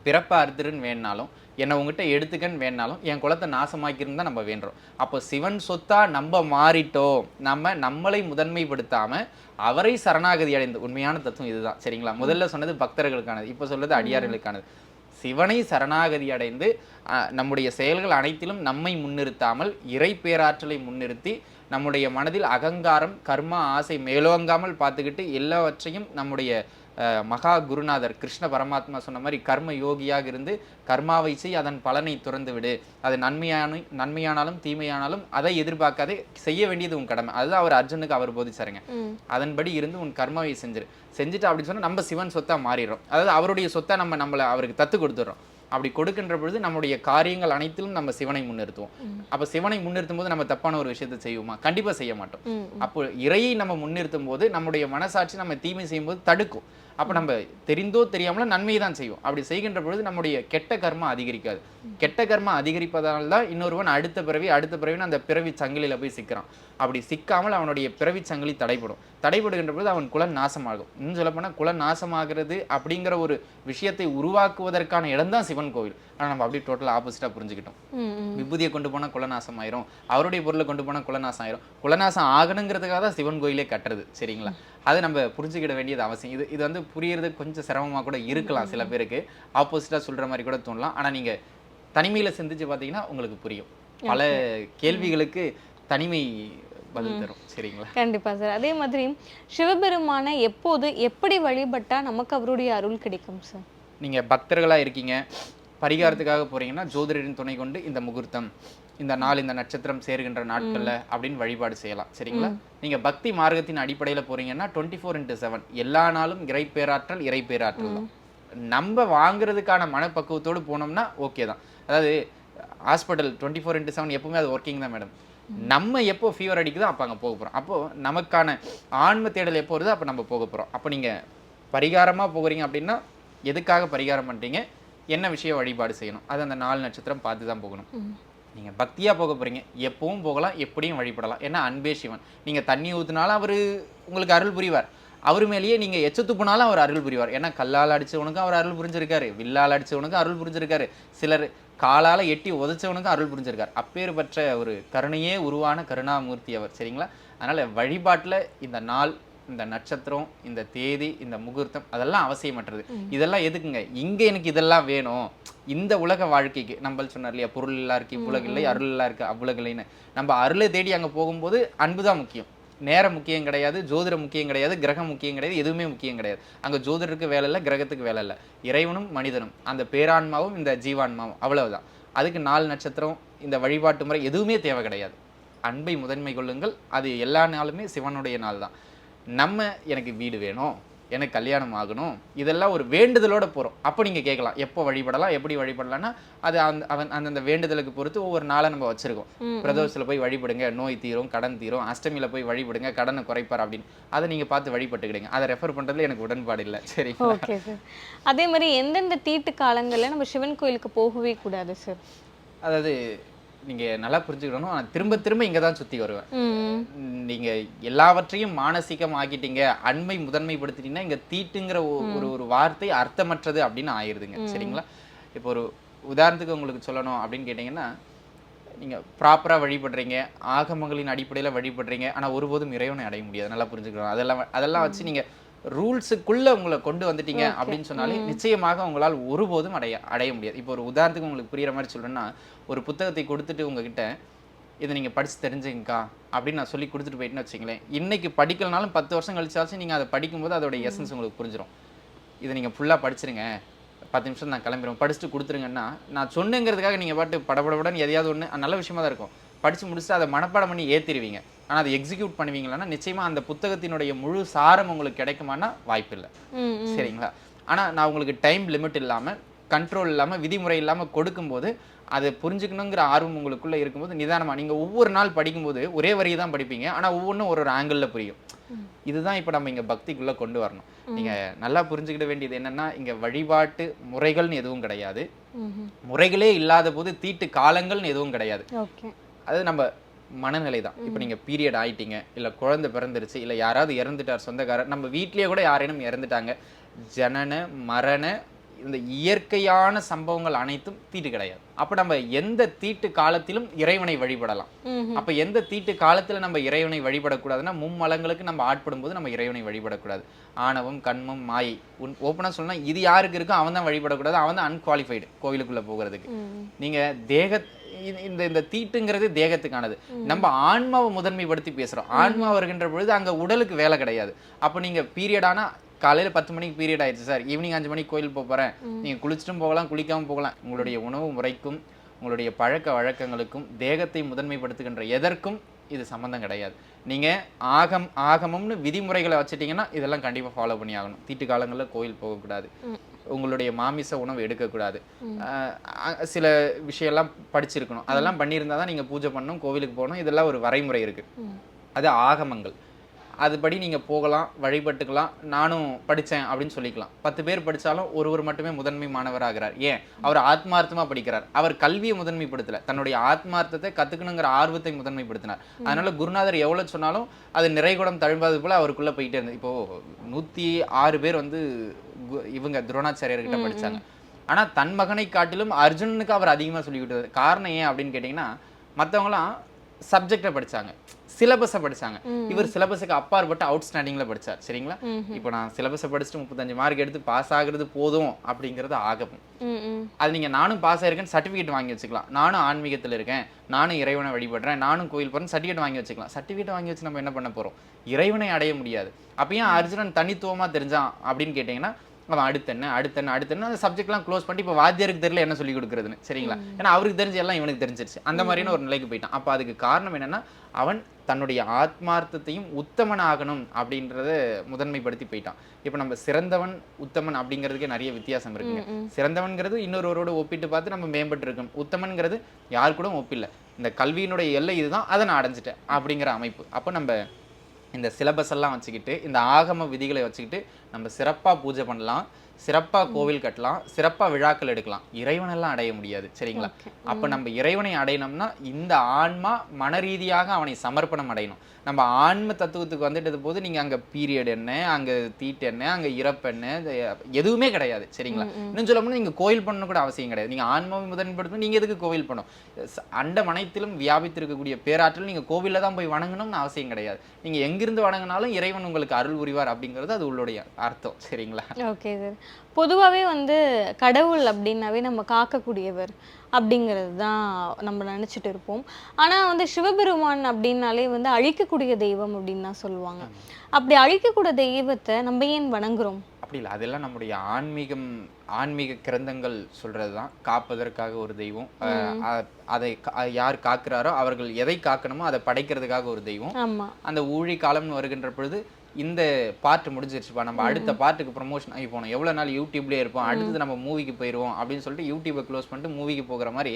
பிறப்ப அறுத்துருன்னு வேணாலும் என்னை உங்ககிட்ட எடுத்துக்கன்னு வேணாலும் என் குலத்தை நாசமாக்கிருந்து நம்ம வேண்டுறோம். அப்போ சிவன் சொத்தா நம்ம மாறிட்டோம். நம்ம நம்மளை முதன்மைப்படுத்தாமல் அவரை சரணாகதி அடைந்து உண்மையான தத்துவம் இதுதான். சரிங்களா? முதல்ல சொன்னது பக்தர்களுக்கானது. இப்போ சொல்றது அடியார்களுக்கானது. சிவனை சரணாகதி அடைந்து நம்முடைய செயல்கள் அனைத்திலும் நம்மை முன்னிறுத்தாமல் இறை பேராற்றலை முன்னிறுத்தி நம்முடைய மனதில் அகங்காரம் கர்மா ஆசை மேலோங்காமல் பார்த்துக்கிட்டு எல்லாவற்றையும் நம்முடைய மகா குருநாதர் கிருஷ்ண பரமாத்மா சொன்ன மாதிரி கர்ம யோகியாக இருந்து கர்மாவை செய் அதன் பலனை துறந்து விடு. அது நன்மையான நன்மையானாலும் தீமையானாலும் அதை எதிர்பார்க்காதே செய்ய வேண்டியது உன் கடமை. அதுதான் அவர் அர்ஜுனுக்கு அவர் போதிச்சாருங்க. அதன்படி இருந்து உன் கர்மாவை செஞ்சிரு. செஞ்சுட்டு அப்படின்னு சொன்னா நம்ம சிவன் சொத்தா மாறிடுறோம். அதாவது அவருடைய சொத்தா நம்ம நம்மளை அவருக்கு தத்து கொடுத்துட்றோம். அப்படி கொடுக்கின்ற பொழுது நம்முடைய காரியங்கள் அனைத்திலும் நம்ம சிவனை முன்னிறுத்துவோம். அப்ப சிவனை முன்னிறுத்தும் போது நம்ம தப்பான ஒரு விஷயத்தை செய்வோமா? கண்டிப்பா செய்ய மாட்டோம். அப்போ இறையை நம்ம முன்னிறுத்தும் போது நம்முடைய மனசாட்சி நம்ம தீமை செய்யும்போது தடுக்கும். அப்ப நம்ம தெரிந்தோ தெரியாமலோ நன்மையை தான் செய்வோம். அப்படி செய்கின்ற பொழுது நம்முடைய கெட்ட கர்மா அதிகரிக்காது. கெட்ட கர்மா அதிகரிப்பதால் தான் இன்னொருவன் அடுத்த பிறவி அடுத்த பிறவின்னு அந்த பிறவி சங்கிலியில போய் சிக்கிறான். அப்படி சிக்காமல் அவனுடைய பிறவி சங்கிலி தடைபடும். தடைபடுகின்ற பொழுது அவன் குலம் நாசமாகும். இன்னும் சொல்லப்போனால் குலம் நாசமாகிறது அப்படிங்கிற ஒரு விஷயத்தை உருவாக்குவதற்கான இடம் தான் சிவன் கோவில். ஆனா நம்ம அப்படியே டோட்டலாக ஆப்போசிட்டாக புரிஞ்சுக்கிட்டோம். விபூதியை கொண்டு போனா குலநாசம் ஆயிரும் அவருடைய பொருளை கொண்டு போனா குலநாசம் ஆயிரும் குலநாசம் ஆகணுங்கிறதுக்காக தான் சிவன் கோயிலே கட்டுறது சரிங்களா? அது நம்ம புரிஞ்சுக்கிட வேண்டியது அவசியம். இது இது வந்து புரியறது கொஞ்சம் சிரமமா கூட இருக்கலாம் சில பேருக்கு. ஆப்போசிட்டா சொல்ற மாதிரி கூட தோணலாம். ஆனா நீங்க தனிமையில சிந்திச்சு பார்த்தீங்கன்னா உங்களுக்கு புரியும். பல கேள்விகளுக்கு தனிமை பதில் தரும். சரிங்களா?
கண்டிப்பா சார். அதே மாதிரி சிவபெருமானை எப்போது எப்படி வழிபட்டா நமக்கு அவருடைய அருள் கிடைக்கும் சார்?
நீங்க பக்தர்களா இருக்கீங்க. பரிகாரத்துக்காக போறீங்கன்னா ஜோதிடரின் துணை கொண்டு இந்த முகூர்த்தம் இந்த நாள் இந்த நட்சத்திரம் சேருகின்ற நாட்கள்ல அப்படின்னு வழிபாடு செய்யலாம். சரிங்களா? நீங்க பக்தி மார்க்கத்தின் அடிப்படையில போறீங்கன்னா டுவெண்ட்டி ஃபோர் இன்ட்டு செவன் எல்லா நாளும் இறை பேராற்றல் இறை பேராற்றல் தான். நம்ம வாங்குறதுக்கான மனப்பக்குவத்தோடு போனோம்னா ஓகே தான். அதாவது hospital twenty four into seven எப்பவுமே அது ஒர்க்கிங் தான் மேடம் நம்ம எப்போ ஃபீவர் அடிக்குதோ அப்போ அங்கே போக போகிறோம் அப்போ நமக்கான ஆன்ம தேடல் எப்போ வருதோ அப்போ நம்ம போக போகிறோம் அப்போ நீங்கள் பரிகாரமாக போகிறீங்க அப்படின்னா எதுக்காக பரிகாரம் பண்ணுறீங்க என்ன விஷயம் வழிபாடு செய்யணும்? அது அந்த நாலு நட்சத்திரம் பார்த்து தான் போகணும். நீங்கள் பக்தியாக போக போகிறீங்க எப்பவும் போகலாம் எப்படியும் வழிபடலாம். ஏன்னா அன்பே சிவன். நீங்கள் தண்ணி ஊற்றினாலும் அவர் உங்களுக்கு அருள் புரிவார். அவர் மேலேயே நீங்கள் எச்ச துப்புனாலும் அவர் அருள் புரிவார். ஏன்னா கல்லால் அடிச்சவனுக்கும் அவர் அருள் புரிஞ்சிருக்காரு. வில்லால் அடிச்சவனுக்கும் அருள் புரிஞ்சிருக்காரு. சிலர் காலால எட்டி உதைச்சவனுக்கு அருள் புரிஞ்சிருக்கார். அப்பேற்பட்ட ஒரு கருணையே உருவான கருணாமூர்த்தி அவர் சரிங்களா? அதனால வழிபாட்டுல இந்த நாள் இந்த நட்சத்திரம் இந்த தேதி இந்த முகூர்த்தம் அதெல்லாம் அவசியமற்றது. இதெல்லாம் எதுக்குங்க? இங்க எனக்கு இதெல்லாம் வேணும். இந்த உலக வாழ்க்கைக்கு நம்ம சொன்னார் இல்லையா? பொருள் இல்லா இருக்கு இவ்வுலக இல்லை அருள் இல்லா இருக்கு இல்லைன்னு. நம்ம அருளை தேடி அங்க போகும்போது அன்பு தான் முக்கியம். நேரம் முக்கியம் கிடையாது ஜோதிடம் முக்கியம் கிடையாது கிரகம் முக்கியம் கிடையாது எதுவுமே முக்கியம் கிடையாது. அங்கே ஜோதிடருக்கு வேலை இல்லை கிரகத்துக்கு வேலை இல்லை. இறைவனும் மனிதனும். அந்த பேரான்மாவும் இந்த ஜீவான்மாவும். அவ்வளவுதான். அதுக்கு நாலு நட்சத்திரம் இந்த வழிபாட்டு முறை எதுவுமே தேவை கிடையாது. அன்பை முதன்மை கொள்ளுங்கள். அது எல்லா நாளுமே சிவனுடைய நாள் தான் நம்ம எனக்கு வீடு வேணும். எனக்கு கல்யாணம் ஆகணும். இதெல்லாம் ஒரு வேண்டுதலோட போகிறோம் அப்போ நீங்கள் கேட்கலாம். எப்போ வழிபடலாம்? எப்படி வழிபடலாம்னா அது அந்த அவன் அந்தந்த வேண்டுதலுக்கு பொறுத்து ஒவ்வொரு நாளை நம்ம வச்சிருக்கோம். பிரதோஷத்தில் போய் வழிபடுங்க. நோய் தீரும் கடன் தீரும். அஷ்டமியில போய் வழிபடுங்க. கடனை குறைப்பார் அப்படின்னு. அதை நீங்க பார்த்து வழிபட்டுக்கிடுங்க. அதை ரெஃபர் பண்றதுல எனக்கு உடன்பாடு இல்லை. சரி
ஓகே சார் அதே மாதிரி எந்தெந்த தீட்டு காலங்கள்ல நம்ம சிவன் கோயிலுக்கு போகவே கூடாது சார்
அதாவது நீங்க நல்லா புரிஞ்சுக்கணும் நான் திரும்ப திரும்ப இங்க தான் சுத்தி வருவேன்.
ம்
நீங்க எல்லாவற்றையும் மானசீகம் ஆக்கிட்டீங்க அண்மை முதன்மைப்படுத்திட்டீங்கன்னா இங்க தீட்டுங்கிற ஒரு ஒரு வார்த்தை அர்த்தமற்றது அப்படின்னு ஆயிருதுங்க. சரிங்களா? இப்போ ஒரு உதாரணத்துக்கு உங்களுக்கு சொல்லணும் அப்படின்னு கேட்டிங்கன்னா நீங்க ப்ராப்பரா வழிபடுறீங்க ஆகமங்களின் அடிப்படையில வழிபடுறீங்க ஆனா ஒருபோதும் இறைவனை அடைய முடியாது. நல்லா புரிஞ்சுக்கணும். அதெல்லாம் அதெல்லாம் வச்சு நீங்க ரூல்ஸுக்குள்ள உங்களை கொண்டு வந்துட்டீங்க அப்படின்னு சொன்னாலே நிச்சயமாக உங்களால் ஒருபோதும் அடைய அடைய முடியாது. இப்போ ஒரு உதாரணத்துக்கு உங்களுக்கு புரியுற மாதிரி சொல்லணும்னா ஒரு புத்தகத்தை கொடுத்துட்டு உங்ககிட்ட இதை நீங்கள் படிச்சு தெரிஞ்சுங்கக்கா அப்படின்னு நான் சொல்லி கொடுத்துட்டு போயிட்டேன்னு வச்சுங்களேன் இன்னைக்கு படிக்கலனாலும் பத்து வருஷம் கழிச்சாச்சும் நீங்கள் அதை படிக்கும்போது அதோட எசன்ஸ் உங்களுக்கு புரிஞ்சிடும் இதை நீங்கள் ஃபுல்லாக படிச்சிருங்க. பத்து நிமிஷம் நான் கிளம்பிடுவோம் படிச்சுட்டு கொடுத்துருங்கன்னா நான் சொன்னேங்கிறதுக்காக நீங்கள் பாட்டு படபடபடன்னு எதையாவது ஒன்று நல்ல விஷயமா தான் இருக்கும். படித்து முடிச்சுட்டு அதை மனப்பாடம் பண்ணி ஏற்றிடுவீங்க ஆனால் அதை எக்ஸிக்யூட் பண்ணுவீங்களான்னா நிச்சயமாக அந்த புத்தகத்தினுடைய முழு சாரம் உங்களுக்கு கிடைக்குமானா வாய்ப்பில்லை. சரிங்களா? ஆனா நான் உங்களுக்கு டைம் லிமிட் இல்லாம கண்ட்ரோல் இல்லாம விதிமுறை இல்லாம கொடுக்கும்போது அதை புரிஞ்சுக்கணுங்கிற ஆர்வம் உங்களுக்குள்ள இருக்கும்போது நிதானமா நீங்க ஒவ்வொரு நாள் படிக்கும்போது ஒரே வரியை தான் படிப்பீங்க. ஆனா ஒவ்வொன்றும் ஒரு ஒரு ஆங்கிள் புரியும். இதுதான் இப்ப நம்ம இங்க பக்திக்குள்ள கொண்டு வரணும். நீங்க நல்லா புரிஞ்சுக்கிட வேண்டியது என்னன்னா இங்க வழிபாட்டு முறைகள்னு எதுவும் கிடையாது. முறைகளே இல்லாத போது தீட்டு காலங்கள்னு எதுவும் கிடையாது. அது நம்ம மனநிலை தான் இப்போ நீங்க பீரியட் ஆயிட்டீங்க இல்ல குழந்தை பிறந்துருச்சு இல்ல யாராவது இறந்துட்டார் சொந்தக்காரர் நம்ம வீட்லயே கூட யாரேனும் இறந்துட்டாங்க ஜனன மரண இந்த இயற்கையான சம்பவங்கள் அனைத்தும் தீட்டு கிடையாது. அப்ப நம்ம எந்த தீட்டு காலத்திலும் இறைவனை வழிபடலாம். அப்ப எந்த தீட்டு காலத்துல நம்ம இறைவனை வழிபடக்கூடாதுன்னா மும்மலங்களுக்கு நம்ம ஆட்படும் போது நம்ம இறைவனை வழிபடக்கூடாது. ஆணவம் கண்மம் மாயை உன் ஓப்பனா சொன்னா இது யாருக்கு இருக்கோ அவன் தான் வழிபடக்கூடாது அவன் தான் அன்குவாலிஃபைடு கோவிலுக்குள்ள போகிறதுக்கு. நீங்க தேக இந்த- இந்த இந்த தீட்டுங்கிறது தேகத்துக்கானது. நம்ம ஆன்மாவை முதன்மைப்படுத்தி பேசுகிறோம் ஆன்மா வருகின்ற பொழுது அங்கே உடலுக்கு வேலை கிடையாது. அப்போ நீங்கள் பீரியட் காலையில் பத்து மணிக்கு பீரியட் ஆயிடுச்சு சார். ஈவினிங் அஞ்சு மணிக்கு கோயில் போக நீங்கள் குளிச்சிட்டும் குளிச்சுட்டும் போகலாம் குளிக்காமல் போகலாம். உங்களுடைய உணவு முறைக்கும் உங்களுடைய பழக்க வழக்கங்களுக்கும் தேகத்தை முதன்மைப்படுத்துகின்ற எதற்கும் இது சம்மந்தம் கிடையாது. நீங்கள் ஆகம் ஆகமம்னு விதிமுறைகளை வச்சுட்டிங்கன்னா இதெல்லாம் கண்டிப்பாக ஃபாலோ பண்ணி ஆகணும். தீட்டு காலங்களில் கோயில் போகக்கூடாது. உங்களுடைய மாமிச உணவு எடுக்கக்கூடாது. சில விஷயம்லாம் படிச்சிருக்கணும். அதெல்லாம் பண்ணியிருந்தா தான் நீங்க பூஜை பண்ணணும் கோவிலுக்கு போகணும். இதெல்லாம் ஒரு வரைமுறை இருக்கு. அது ஆகமங்கள். அதுபடி நீங்க போகலாம் வழிபட்டுக்கலாம். நானும் படிச்சேன் அப்படின்னு சொல்லிக்கலாம். பத்து பேர் படிச்சாலும் ஒருவர் மட்டுமே முதன்மை மாணவராகிறார். ஏன்? அவர் ஆத்மார்த்தமா படிக்கிறார். அவர் கல்வியை முதன்மைப்படுத்தல. தன்னுடைய ஆத்மார்த்தத்தை கத்துக்கணுங்கிற ஆர்வத்தை முதன்மைப்படுத்தினார். அதனால குருநாதர் எவ்வளவு சொன்னாலும் அது நிறைகுடம் தழும்பாது போல அவருக்குள்ள போயிட்டே இருந்தது. இப்போ நூத்தி ஆறு பேர் வந்து கு- இவங்க துரோணாச்சாரியர்கிட்ட படிச்சாங்க. ஆனா தன் மகனை காட்டிலும் அர்ஜுனனுக்கு அவர் அதிகமா சொல்லி கொடுத்தது. காரணம் ஏன் அப்படின்னு கேட்டிங்கன்னா மத்தவங்கலாம் சப்ஜெக்டை படிச்சாங்க. சிலபஸை படிச்சாங்க. இவர் சிலபஸுக்கு அப்பாற்பட்டு அவுட்ஸ்டாண்டிங்ல படிச்சார். சரிங்களா? இப்போ நான் சிலபஸை படிச்சுட்டு முப்பத்தஞ்சு மார்க் எடுத்து பாஸ் ஆகுறது போதும் அப்படிங்கிறது ஆகமம்
ம் ம்.
அது நீங்க நானும் பாஸ் ஆயிருக்கேன்னு சர்டிஃபிகேட் வாங்கி வச்சுக்கலாம். நானும் ஆன்மீகத்துல இருக்கேன் நானும் இறைவனை வழிபடுறேன் நானும் கோயில் போறேன் சர்டிஃபிகேட் வாங்கி வச்சுக்கலாம். சர்டிஃபிகேட் வாங்கி வச்சு நம்ம என்ன பண்ண போறோம்? இறைவனை அடைய முடியாது. அப்ப ஏன் அர்ஜுனன் தனித்துவமா தெரிஞ்சான் அப்படின்னு கேட்டீங்கன்னா அவன் அடுத்தென்ன அடுத்தென்ன அடுத்தென்ன அந்த சப்ஜெக்ட்லாம் க்ளோஸ் பண்ணி இப்போ வாத்தியாருக்கு தெரியல என்ன சொல்லி கொடுக்குறதுன்னு. சரிங்களா? ஏன்னா அவருக்கு தெரிஞ்ச எல்லாம் இவனுக்கு தெரிஞ்சிருச்சு. அந்த மாதிரியான ஒரு நிலைக்கு போயிட்டான். அப்போ அதுக்கு காரணம் என்னன்னா அவன் தன்னுடைய ஆத்மார்த்தத்தையும் உத்தமன் ஆகணும் அப்படின்றத முதன்மைப்படுத்தி போயிட்டான். இப்போ நம்ம சிறந்தவன் உத்தமன் அப்படிங்கிறதுக்கே நிறைய வித்தியாசம் இருக்குங்க. சிறந்தவன்கிறது இன்னொருவரோட ஒப்பிட்டு பார்த்து நம்ம மேம்பட்டு இருக்கணும் உத்தமன்கிறது யார் கூட ஒப்பில்லை. இந்த கல்வியினுடைய எல்லை இதுதான். அதை நான் அடைஞ்சிட்டேன் அப்படிங்கிற அமைப்பு. அப்போ நம்ம இந்த சிலபஸ் எல்லாம் வச்சுக்கிட்டு இந்த ஆகம விதிகளை வச்சுக்கிட்டு நம்ம சிறப்பாக பூஜை பண்ணலாம். சிறப்பா கோவில் கட்டலாம் சிறப்பா விழாக்கள் எடுக்கலாம். இறைவனெல்லாம் அடைய முடியாது சரிங்களா? அப்ப நம்ம இறைவனை அடையணும்னா இந்த ஆன்மா மன ரீதியாக அவனை சமர்ப்பணம் அடையணும். நம்ம ஆன்ம தத்துவத்துக்கு வந்துட்டது போது நீங்க அங்க பீரியட் என்ன அங்க தீட்டு என்ன அங்க இறப்பு என்ன எதுவுமே கிடையாது சரிங்களா? இன்னும் சொல்ல போனா நீங்க கோயில் பண்ணணும் கூட அவசியம் கிடையாது. நீங்க ஆன்மாவை முதன்படுத்தணும் நீங்க எதுக்கு கோவில் பண்ணும் அண்டம் அனைத்திலும் வியாபித்திருக்கக்கூடிய பேராற்றல் நீங்க கோவில்ல தான் போய் வணங்கணும்னு அவசியம் கிடையாது. நீங்க எங்கிருந்து வணங்கினாலும் இறைவன் உங்களுக்கு அருள் புரிவார் அப்படிங்கிறது அது உள்ளுடைய அர்த்தம் சரிங்களா?
ஓகே சார் பொதுவாகவே வந்து கடவுள் அப்படின்னாவே நம்ம காக்கக்கூடியவர் அப்படிங்கிறது தான் நம்ம நினச்சிட்டு இருப்போம். ஆனால் வந்து சிவபெருமான் அப்படின்னாலே வந்து அழிக்கக்கூடிய தெய்வம் அப்படின்னு தான் சொல்லுவாங்க. அப்படி அழிக்கக்கூடிய தெய்வத்தை நம்ம ஏன் வணங்குறோம்?
அப்படி இல்லை அதெல்லாம் நம்முடைய ஆன்மீகம் ஆன்மீக கிரந்தங்கள் சொல்றது தான் காப்பதற்காக ஒரு தெய்வம். அதை யார் காக்குறாரோ அவர்கள் எதை காக்கணுமோ அதை படைக்கிறதுக்காக ஒரு தெய்வம்.
ஆமா.
அந்த ஊழி காலம்னு வருகின்ற பொழுது இந்த பார்ட் முடிஞ்சிருச்சுப்பா. நம்ம அடுத்த பார்ட்டுக்கு ப்ரமோஷன் ஆகி போனோம். எவ்வளவு நாள் யூடியூப்லயே இருப்போம். அடுத்தது நம்ம மூவிக்கு போயிடுவோம் அப்படின்னு சொல்லிட்டு யூடியூபை க்ளோஸ் பண்ணிட்டு மூவிக்கு போகிற மாதிரி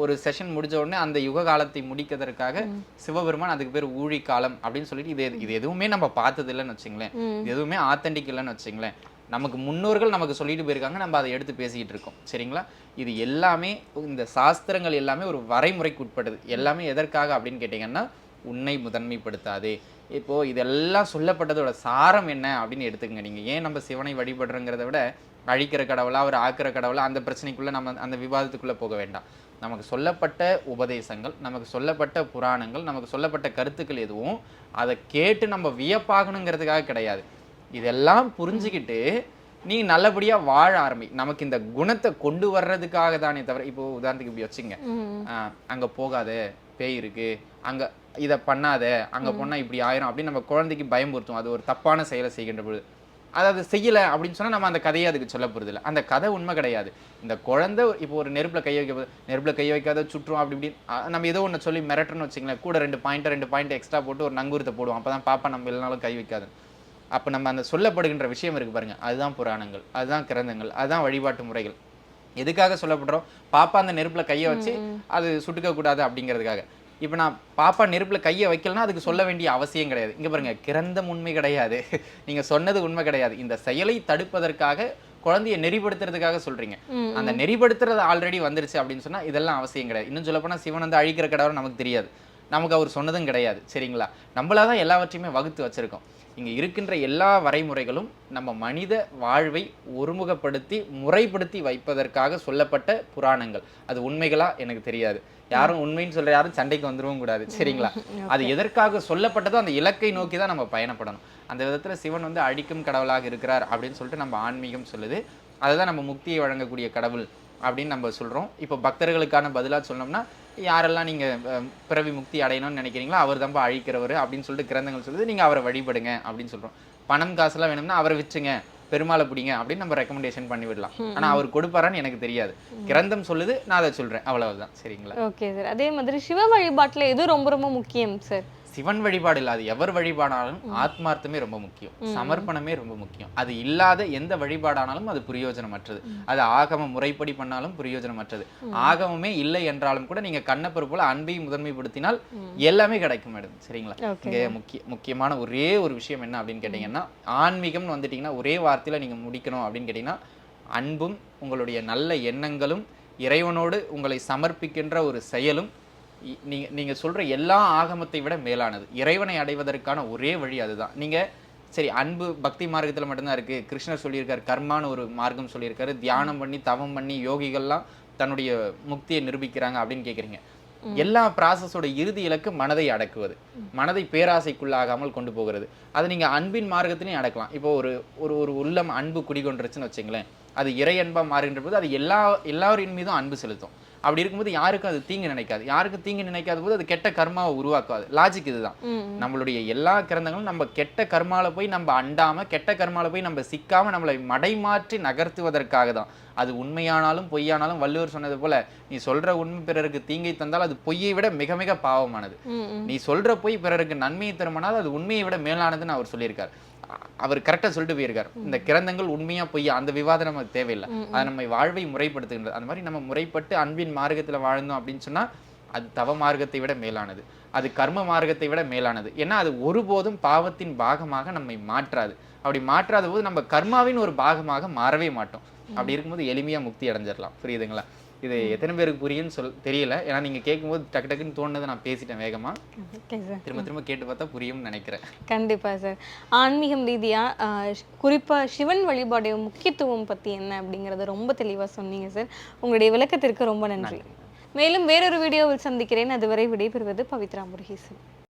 ஒரு செஷன் முடிஞ்ச உடனே அந்த யுக காலத்தை முடிக்கிறதற்காக சிவபெருமான் அதுக்கு பேர் ஊழி காலம் அப்படின்னு சொல்லிட்டு இது இது எதுவுமே நம்ம பார்த்தது இல்லைன்னு வச்சுங்களேன். இது எதுவுமே ஆத்தென்டிக் இல்லைன்னு வச்சுங்களேன். நமக்கு முன்னோர்கள் நமக்கு சொல்லிட்டு போயிருக்காங்க. நம்ம அதை எடுத்து பேசிக்கிட்டு இருக்கோம். சரிங்களா? இது எல்லாமே இந்த சாஸ்திரங்கள் எல்லாமே ஒரு வரைமுறைக்கு உட்பட்டது. எல்லாமே எதற்காக அப்படின்னு கேட்டிங்கன்னா உன்னை முதன்மைப்படுத்தாதே. இப்போ இதெல்லாம் சொல்லப்பட்டதோட சாரம் என்ன அப்படின்னு எடுத்துக்கங்க. நீங்க ஏன் நம்ம சிவனை வழிபடுறோங்கிறத விட அழிக்கிற கடவுளா அவர் ஆக்குற கடவுளா அந்த பிரச்சனைக்குள்ள நம்ம அந்த விவாதத்துக்குள்ள போக வேண்டாம். நமக்கு சொல்லப்பட்ட உபதேசங்கள் நமக்கு சொல்லப்பட்ட புராணங்கள் நமக்கு சொல்லப்பட்ட கருத்துக்கள் எதுவும் அதை கேட்டு நம்ம வியப்பாகணுங்கிறதுக்காக கிடையாது. இதெல்லாம் புரிஞ்சுக்கிட்டு நீ நல்லபடியா வாழ ஆரம்பி. நமக்கு இந்த குணத்தை கொண்டு வர்றதுக்காக தானே தவிர இப்போ உதாரணத்துக்கு இப்படி வச்சுங்க ஆஹ் அங்க போகாத பேய் இருக்கு. அங்க இத பண்ணாத அங்க போனா இப்படி ஆயிரும் அப்படின்னு நம்ம குழந்தைக்கு பயமுறுத்தும் அது ஒரு தப்பான செயலை செய்கின்ற பொழுது. அது அது செய்யல அப்படின்னு சொன்னா நம்ம அந்த கதையை அதுக்கு சொல்ல போறது இல்ல. அந்த கதை உண்மை கிடையாது. இந்த குழந்தை இப்போ ஒரு நெருப்புல கை வைக்க நெருப்புல கை வைக்காத சுற்றும் அப்படி இப்படி ஆஹ் நம்ம ஏதோ ஒண்ணு சொல்லி மிரட்டுறோம்னு வச்சுங்களேன் கூட ரெண்டு பாயிண்ட் ரெண்டு பாயிண்ட் எக்ஸ்ட்ரா போட்டு ஒரு நங்கூரத்தை போடுவோம். அப்பதான் பாப்பா நம்ம இல்லைனாலும் கை வைக்காது அப்ப நம்ம அந்த சொல்லப்படுகின்ற விஷயம் இருக்கு பாருங்க. அதுதான் புராணங்கள் அதுதான் கிரந்தங்கள் அதுதான் வழிபாட்டு முறைகள். எதுக்காக சொல்லப்படுறோம்? பாப்பா அந்த நெருப்புல கையை வச்சு அது சுட்டுக்க கூடாது அப்படிங்கிறதுக்காக. இப்போ நான் பாப்பா நெருப்புல கையை வைக்கலனா அதுக்கு சொல்ல வேண்டிய அவசியம் கிடையாது. இங்க பாருங்க கிரந்தம் உண்மை கிடையாது. நீங்க சொன்னது உண்மை கிடையாது. இந்த செயலை தடுப்பதற்காக குழந்தையை நெறிப்படுத்துறதுக்காக சொல்றீங்க. அந்த நெறிப்படுத்துறது ஆல்ரெடி வந்துருச்சு அப்படின்னு சொன்னா இதெல்லாம் அவசியம் கிடையாது. இன்னும் சொல்ல போனா சிவன் வந்து அழிக்கிற கடவுள் நமக்கு தெரியாது. நமக்கு அவர் சொன்னதும் கிடையாது. சரிங்களா? நம்மளாதான் எல்லாவற்றையுமே வகுத்து வச்சிருக்கோம். இங்க இருக்கின்ற எல்லா வரைமுறைகளும் நம்ம மனித வாழ்வை ஒருமுகப்படுத்தி முறைப்படுத்தி வைப்பதற்காக சொல்லப்பட்ட புராணங்கள். அது உண்மைகளா? எனக்கு தெரியாது. யாரும் உண்மைன்னு சொல்ற யாரும் சண்டைக்கு வந்துடவும் கூடாது. சரிங்களா? அது எதற்காக சொல்லப்பட்டதோ அந்த இலக்கை நோக்கி தான் நம்ம பயணப்படணும். அந்த விதத்துல சிவன் வந்து அழிக்கும் கடவுளாக இருக்கிறார் அப்படின்னு சொல்லிட்டு நம்ம ஆன்மீகம் சொல்லுது. அதுதான் நம்ம முக்தியை வழங்கக்கூடிய கடவுள் அப்படின்னு நம்ம சொல்றோம். இப்போ பக்தர்களுக்கான பதிலா சொன்னோம்னா யாரெல்லாம் நீங்க அஹ், பிறவி முக்தி அடையணும்னு நினைக்கிறீங்களோ அவர் தான்ப்பா அழிக்கிறவர் அப்படின்னு சொல்லிட்டு கிரந்தங்கள் சொல்லுது. நீங்க அவரை வழிபடுங்க அப்படின்னு சொல்றோம். பணம் காசுலாம் வேணும்னா அவரை விற்றுங்க. பெருமாளை பிடிங்க அப்படின்னு நம்ம ரெக்கமெண்டேஷன் பண்ணி விடலாம் ஆனா அவர் கொடுப்பாரான்னு எனக்கு தெரியாது. கிரந்தம் சொல்லுது நான் அதை சொல்றேன். அவ்வளவுதான். சரிங்களா?
ஓகே சார் அதே மாதிரி சிவ வழிபாட்டுல எது ரொம்ப ரொம்ப முக்கியம் சார்
சிவன் வழிபாடு இல்லாத எவர் வழிபாடானாலும் ஆத்மார்த்தமே ரொம்ப முக்கியம். சமர்ப்பணமே ரொம்ப முக்கியம். அது இல்லாத எந்த வழிபாடானாலும் அது பிரயோஜனமற்றது அது ஆகம முறைப்படி பண்ணாலும் பிரயோஜனமற்றது ஆகமமே இல்லை என்றாலும் கூட நீங்க கண்ணப்பர் போல அன்பையும் முதன்மைப்படுத்தினால் எல்லாமே கிடைக்கும் மேடம். சரிங்களா. இங்க முக்கிய முக்கியமான ஒரே ஒரு விஷயம் என்ன அப்படின்னு கேட்டீங்கன்னா ஆன்மீகம்னு வந்துட்டீங்கன்னா ஒரே வார்த்தையில நீங்க முடிக்கணும் அப்படின்னு கேட்டீங்கன்னா அன்பும் உங்களுடைய நல்ல எண்ணங்களும் இறைவனோடு உங்களை சமர்ப்பிக்கின்ற ஒரு செயலும் இ- நீங்க நீங்க சொல்ற எல்லா ஆகமத்தை விட மேலானது. இறைவனை அடைவதற்கான ஒரே வழி அதுதான். நீங்க சரி அன்பு பக்தி மார்க்கத்துல மட்டும்தான் இருக்கு. கிருஷ்ணர் சொல்லியிருக்காரு கர்மான்னு ஒரு மார்க்கம் சொல்லியிருக்காரு. தியானம் பண்ணி தவம் பண்ணி யோகிகள்லாம் தன்னுடைய முக்தியை நிரூபிக்கிறாங்க அப்படின்னு கேக்குறீங்க. எல்லா ப்ராசஸோட இறுதி இலக்கு மனதை அடக்குவது. மனதை பேராசைக்குள்ளாகாமல் கொண்டு போகிறது. அது நீங்க அன்பின் மார்க்கத்திலையும் அடக்கலாம். இப்போ ஒரு ஒரு ஒரு உள்ளம் அன்பு குடிகொண்டுருச்சுன்னு வச்சுங்களேன். அது இறை அன்பா மாறுகின்ற போது அது எல்லா எல்லாரின் மீதும் அன்பு செலுத்தும். அப்படி இருக்கும்போது யாருக்கும் அது தீங்கு நினைக்காது. யாருக்கும் தீங்கு நினைக்காத போது அது கெட்ட கர்மாவை உருவாக்காது. லாஜிக் இதுதான். நம்மளுடைய எல்லா கிரந்தங்களும் நம்ம கெட்ட கர்மால போய் நம்ம அண்டாம கெட்ட கர்மால போய் நம்ம சிக்காம நம்மளை மடைமாற்றி நகர்த்துவதற்காக தான் அது உண்மையானாலும் பொய்யானாலும் வள்ளுவர் சொன்னது போல நீ சொல்ற உண்மை பிறருக்கு தீங்கை தந்தால் அது பொய்யை விட மிக மிக பாவமானது. நீ சொல்ற பொய் பிறருக்கு நன்மையை தருமானால் அது உண்மையை விட மேலானதுன்னு அவர் சொல்லியிருக்கார். அவர் கரெக்டா சொல்லிட்டு போயிருக்கார். இந்த கிரந்தங்கள் உண்மையா பொய்யா? அந்த விவாதம் நமக்கு தேவையில்லை. அது நம்ம வாழ்வை முறைப்படுத்துகின்றது அந்த மாதிரி நம்ம முறைப்பட்டு அன்பின் மார்க்கத்துல வாழ்ந்தோம் அப்படின்னு சொன்னா அது தவ மார்க்கத்தை விட மேலானது. அது கர்ம மார்க்கத்தை விட மேலானது. ஏன்னா அது ஒருபோதும் பாவத்தின் பாகமாக நம்மை மாற்றாது. அப்படி மாற்றாத போது நம்ம கர்மாவின் ஒரு பாகமாக மாறவே மாட்டோம். அப்படி இருக்கும்போது எளிமையா முக்தி அடைஞ்சிடலாம். புரியுதுங்களா? இது எத்தனை பேருக்கு புரியும்னு சொல் தெரியல. ஏன்னா நீங்க கேட்கும்போது டக்கு டக்குன்னு தோணுனதை நான் பேசிட்டேன் வேகமா.
Okay sir.
திரும்ப திரும்ப கேட்டு பார்த்தா புரியும்னு நினைக்கிறேன்.
கண்டிப்பா சார். ஆன்மீகம் ரீதியா ஆஹ், குறிப்பா சிவன் வழிபாடைய முக்கியத்துவம் பத்தி என்ன அப்படிங்கறத ரொம்ப தெளிவா சொன்னீங்க சார். உங்களுடைய விளக்கத்திற்கு ரொம்ப நன்றி. மேலும் வேறொரு வீடியோவில் சந்திக்கிறேன். அதுவரை விடைபெறுவது பவித்ரா முருகேசன்.